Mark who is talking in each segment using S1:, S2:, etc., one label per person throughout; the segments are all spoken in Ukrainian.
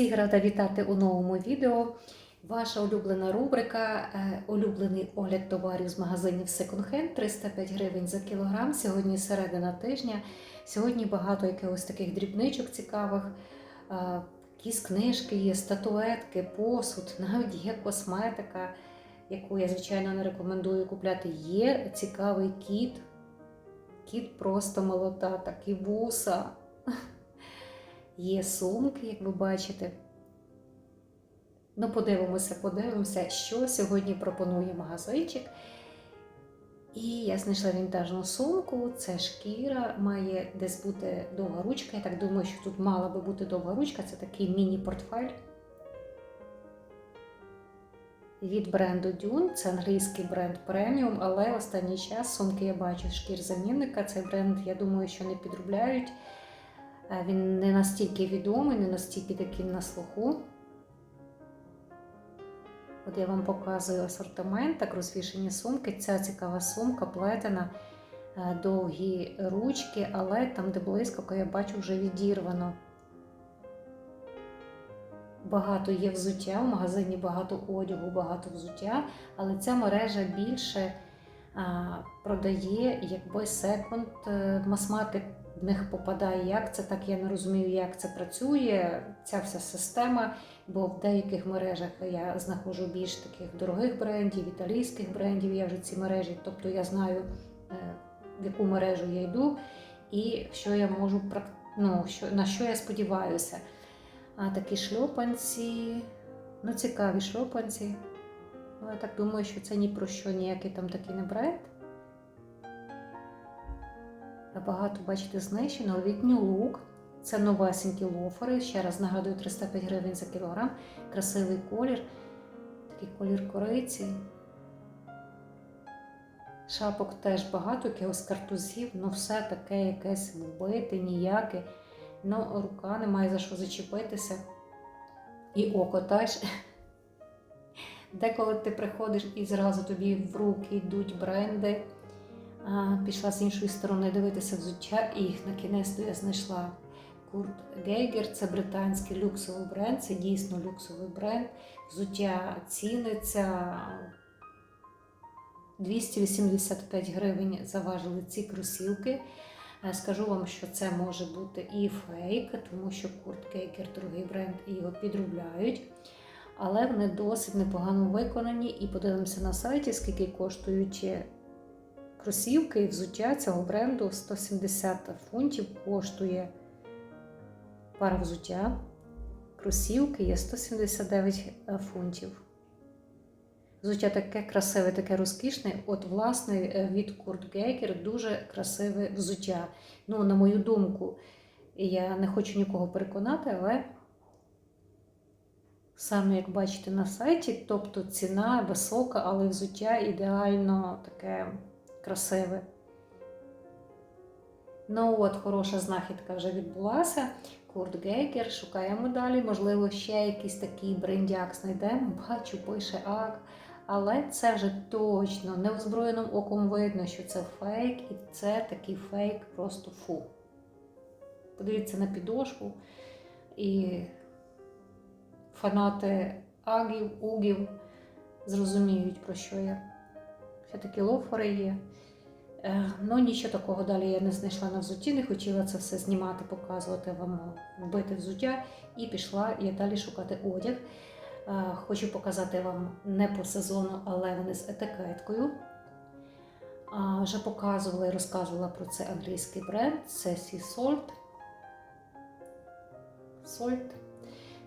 S1: Всіх рада вітати у новому відео. Ваша улюблена рубрика е, Улюблений огляд товарів з магазинів Second Hand 305 гривень за кілограм. Сьогодні середина тижня. Сьогодні багато якихось таких дрібничок цікавих. Е, Якісь книжки є, статуетки, посуд, навіть є косметика, яку я, звичайно, не рекомендую купляти. Є цікавий кіт. Кіт просто молота, такі вуса. Є сумки, як ви бачите. Ну, подивимося, подивимося, що сьогодні пропонує магазинчик. І я знайшла вінтажну сумку, це шкіра, має десь бути довга ручка. Я так думаю, що тут мала би бути довга ручка, це такий міні-портфель. Від бренду Dune, це англійський бренд преміум, але останній час сумки я бачу шкір замінника. Цей бренд, я думаю, що не підробляють. Е, Він не настільки відомий, не настільки такий на слуху. От я вам показую асортимент, так розвішені сумки. Ця цікава сумка, плетена, е, довгі ручки, але там, де блискавка, я бачу, вже відірвано. Багато є взуття, в магазині багато одягу, багато взуття, але ця мережа більше продає якби секонд е, масмати в них попадає. Як це так? Я не розумію, як це працює, ця вся система. Бо в деяких мережах я знаходжу більш таких дорогих брендів, італійських брендів. Я вже ці мережі, тобто я знаю, е, в яку мережу я йду, і що я можу ну, що, на що я сподіваюся. А такі шльопанці, ну цікаві шльопанці. Ну, я так думаю, що це ні про що ніякий там такий не бренд. Багато, бачите, знищено. Літній лук. Це новесенькі лофери. Ще раз нагадую, 305 гривень за кілограм. Красивий колір. Такий колір кориці. Шапок теж багато, якихось картузів, ну все таке якесь вбите, ніяке. Ну, рука не має за що зачепитися. І око теж. Деколи ти приходиш і зразу тобі в руки йдуть бренди. Пішла з іншої сторони дивитися взуття, і на кінець я знайшла Курт Гейгер. Це британський люксовий бренд, це дійсно люксовий бренд. Взуття ціниться 285 гривень заважили ці кросівки. Е, Скажу вам, що це може бути і фейк, тому що Курт Гейгер другий бренд і його підробляють. Але вони досить непогано виконані. І подивимося на сайті, скільки коштують кросівки і взуття цього бренду 170 фунтів коштує пара взуття. Кросівки є 179 фунтів. Взуття таке красиве, таке розкішне. От, власне, е, від Kurt Geiger дуже красиве взуття. Ну, на мою думку, я не хочу нікого переконати, але саме як бачите на сайті, тобто ціна висока, але взуття ідеально таке красиве. Ну от, хороша знахідка вже відбулася. Курт Гейгер, шукаємо далі. Можливо, ще якийсь такий брендяк знайдемо. Бачу, пише ак. Але це вже точно неозброєним оком видно, що це фейк, і це такий фейк просто фу. Подивіться на підошву. І фанати агів, угів зрозуміють, про що я. Ще такі лофери є. Е, Ну, нічого такого далі я не знайшла на взутті, не хотіла це все знімати, показувати вам вбити взуття. І пішла я далі шукати одяг. Е, Хочу показати вам не по сезону, але вони з етикеткою. Вже показувала і розказувала про це англійський бренд. Це Sea Salt. Salt.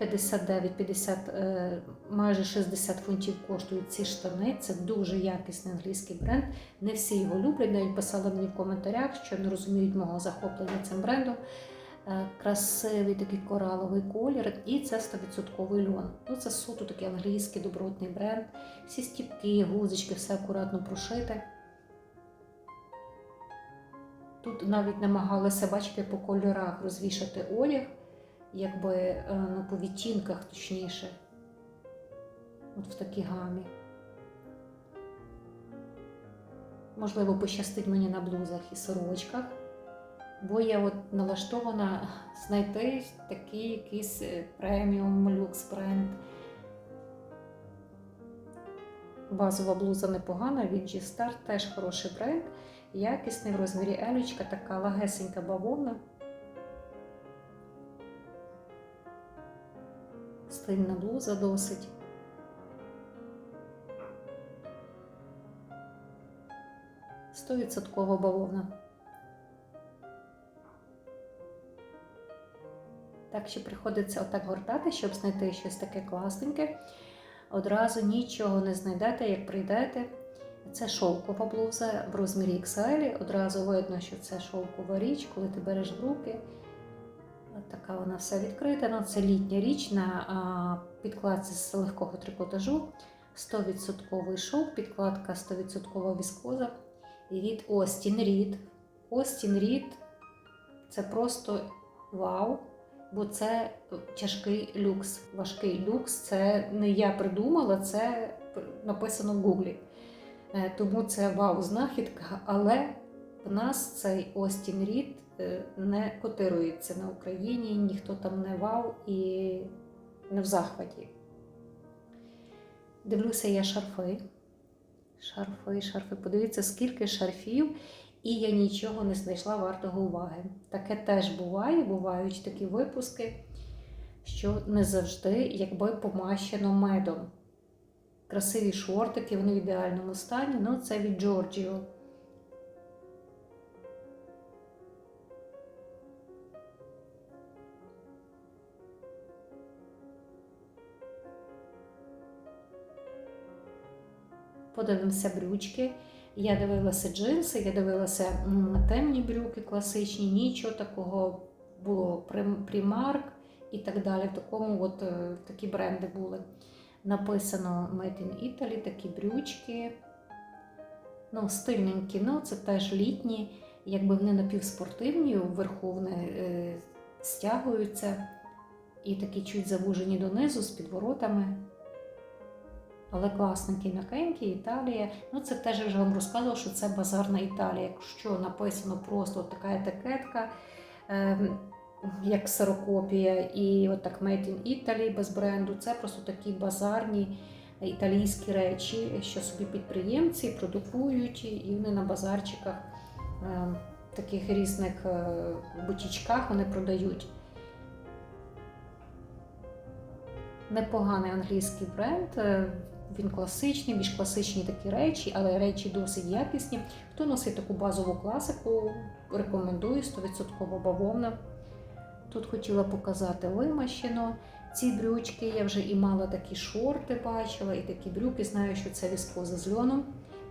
S1: 59-50, е, майже 60 фунтів коштують ці штани. Це дуже якісний англійський бренд. Не всі його люблять. Навіть писали мені в коментарях, що не розуміють мого захоплення цим брендом. Е, Красивий такий кораловий колір, і це 100% льон. Ну, це суто такий англійський добротний бренд. Всі стіпки, гузочки, все акуратно прошите. Тут навіть намагалися, бачите, по кольорах розвішати одяг якби е, ну, по відтінках точніше. От в такій гамі. Можливо, пощастить мені на блузах і сорочках. бо я от налаштована знайти такий якийсь е, преміум люкс бренд. Базова блуза непогана від G-Star, теж хороший бренд. Якісний в розмірі елючка, така лагесенька бавовна. Стильна блуза досить. Стовідсоткова бавовна. Так що приходиться отак гортати, щоб знайти щось таке класненьке. Одразу нічого не знайдете, як прийдете. Це шовкова блуза в розмірі XL. Одразу видно, що це шовкова річ, коли ти береш в руки. От така вона вся відкрита. Ну, це літня річ на а, підкладці з легкого трикотажу. 100% шовк, підкладка 100% віскоза. І від Остін Рід. Остін Рід це просто вау, бо це тяжкий люкс. Важкий люкс. Це не я придумала, це написано в Гуглі. Е, Тому це вау знахідка, але в нас цей Остін Рід не котирується на Україні, ніхто там не вау і не в захваті. Дивлюся я шарфи. Шарфи, шарфи. Подивіться, скільки шарфів, і я нічого не знайшла вартого уваги. Таке теж буває, бувають такі випуски, що не завжди, якби помащено медом. Красиві шортики, вони в ідеальному стані. Ну, це від Giorgio. Подивимося брючки. Я дивилася джинси, я дивилася темні брюки класичні, нічого такого було Primark і так далі. В такому от е, такі бренди були. Написано Made in Italy, такі брючки. Ну, стильненькі, ну це теж літні, якби вони напівспортивні, вверху вони е, стягуються і такі чуть завужені донизу з підворотами. Але класненький, м'якенький, Італія. Ну, це теж я вже вам розказувала, що це базарна Італія. Якщо написано просто от така етикетка, е, як ксерокопія, і от так Made in Italy без бренду, це просто такі базарні італійські речі, що собі підприємці продукують, і вони на базарчиках, е, таких різних е, бутічках вони продають. Непоганий англійський бренд. Він класичний, більш класичні такі речі, але речі досить якісні. Хто носить таку базову класику, рекомендую 100% бавовна. Тут хотіла показати вимащено. Ці брючки я вже і мала такі шорти бачила, і такі брюки. Знаю, що це віскоза з льоном.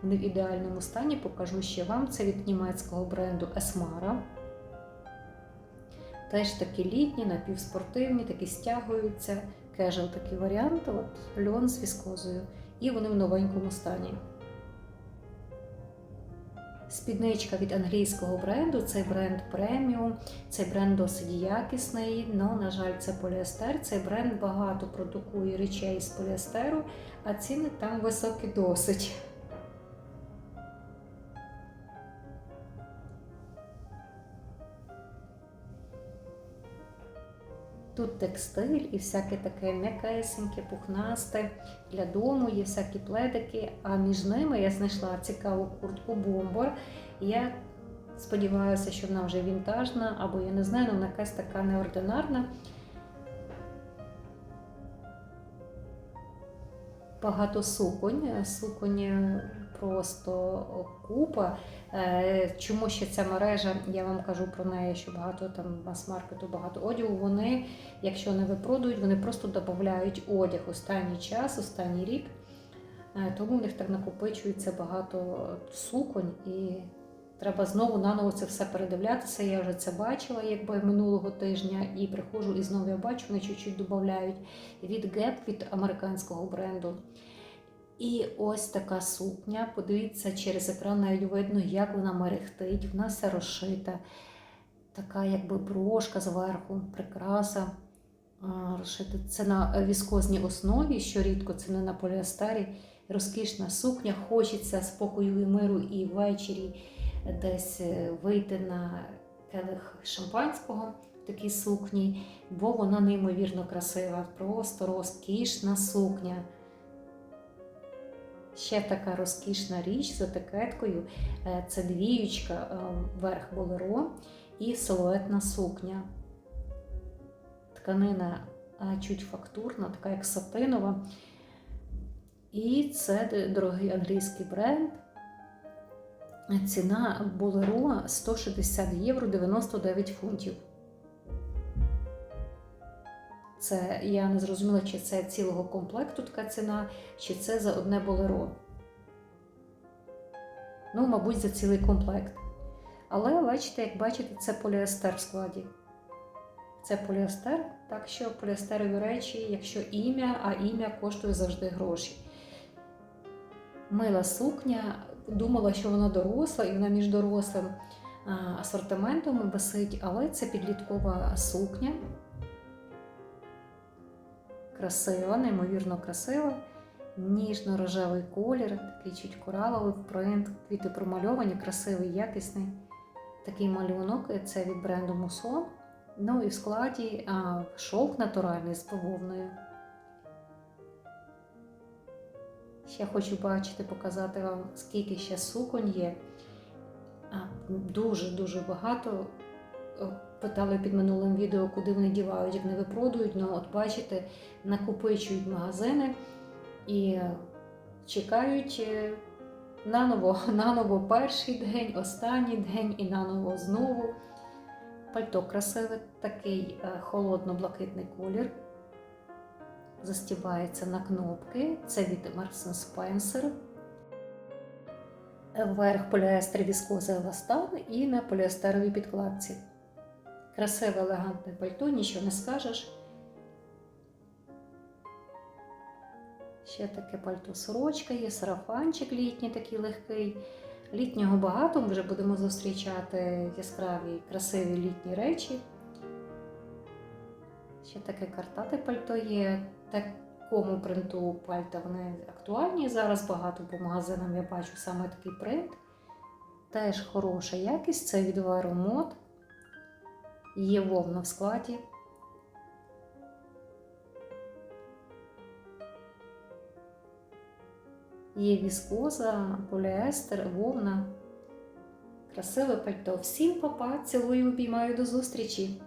S1: Вони в ідеальному стані. Покажу ще вам. Це від німецького бренду Esmara. Теж такі літні, напівспортивні, такі стягуються. Кежел такий варіант, от льон з віскозою. І вони в новенькому стані. Спідничка від англійського бренду, цей бренд преміум, цей бренд досить якісний, але, на жаль, це поліестер. Цей бренд багато продукує речей з поліестеру, а ціни там високі досить. Текстиль і всяке таке м'якесеньке, пухнасте для дому, є всякі пледики, а між ними я знайшла цікаву куртку бомбор. Я сподіваюся, що вона вже вінтажна, або я не знаю, вона якась така неординарна. Багато суконь, суконь просто купа. Е, Чому ще ця мережа, я вам кажу про неї, що багато там мас-маркету, багато одягу. Вони, якщо не випродують, вони просто додають одяг останній час, останній рік. Е, Тому в них так накопичується багато суконь і треба знову наново це все передивлятися. Я вже це бачила, якби минулого тижня, і приходжу і знову я бачу, вони чуть-чуть додають від Gap, від американського бренду. І ось така сукня. Подивіться, через екран навіть видно, як вона мерехтить. Вона вся розшита. Така, якби брошка зверху, прикраса. Розшита. Це на віскозній основі, що рідко це не на поліестері. Розкішна сукня. Хочеться спокою і миру і ввечері десь е, вийти на келих шампанського в такій сукні, бо вона неймовірно красива, просто розкішна сукня. Ще така розкішна річ з етикеткою. Е, Це двіючка, е, верх болеро і силуетна сукня. Тканина чуть фактурна, така як сатинова. І це дорогий англійський бренд. Ціна болеро 160 євро 99 фунтів. Це я не зрозуміла, чи це цілого комплекту така ціна, чи це за одне болеро. Ну, мабуть, за цілий комплект. Але бачите, як бачите, це поліестер в складі. Це поліестер, так що поліестерові речі, якщо ім'я, а ім'я коштує завжди гроші. Мила сукня, думала, що вона доросла, і вона між дорослим асортиментом висить, але це підліткова сукня. Красива, неймовірно красива. Ніжно-рожевий колір, такий чуть кораловий принт, квіти промальовані, красивий, якісний. Такий малюнок це від бренду Мусон. Ну і в складі а, шовк натуральний з бавовною. Ще хочу бачити, показати вам, скільки ще суконь є. Дуже-дуже багато. Питали під минулим відео, куди вони дівають, як не випродують. Ну, от бачите, накопичують магазини і е, чекають е, наново, наново перший день, останній день і наново знову. Пальто красиве, такий е, холодно-блакитний колір. Застібається на кнопки. Це від Marks Spencer. Верх поліестер віскоза еластан і на поліестеровій підкладці. Красиве елегантне пальто, нічого не скажеш. Ще таке пальто сорочка є, сарафанчик літній такий легкий. Літнього багато, ми вже будемо зустрічати яскраві, красиві літні речі. Ще таке картате пальто є. Такому принту пальта вони актуальні. Зараз багато по магазинам я бачу саме такий принт. Теж хороша якість, це від Veromod. Є вовна в складі. Є віскоза, поліестер, вовна. Красиве пальто. Всім папа, цілую, обіймаю до зустрічі!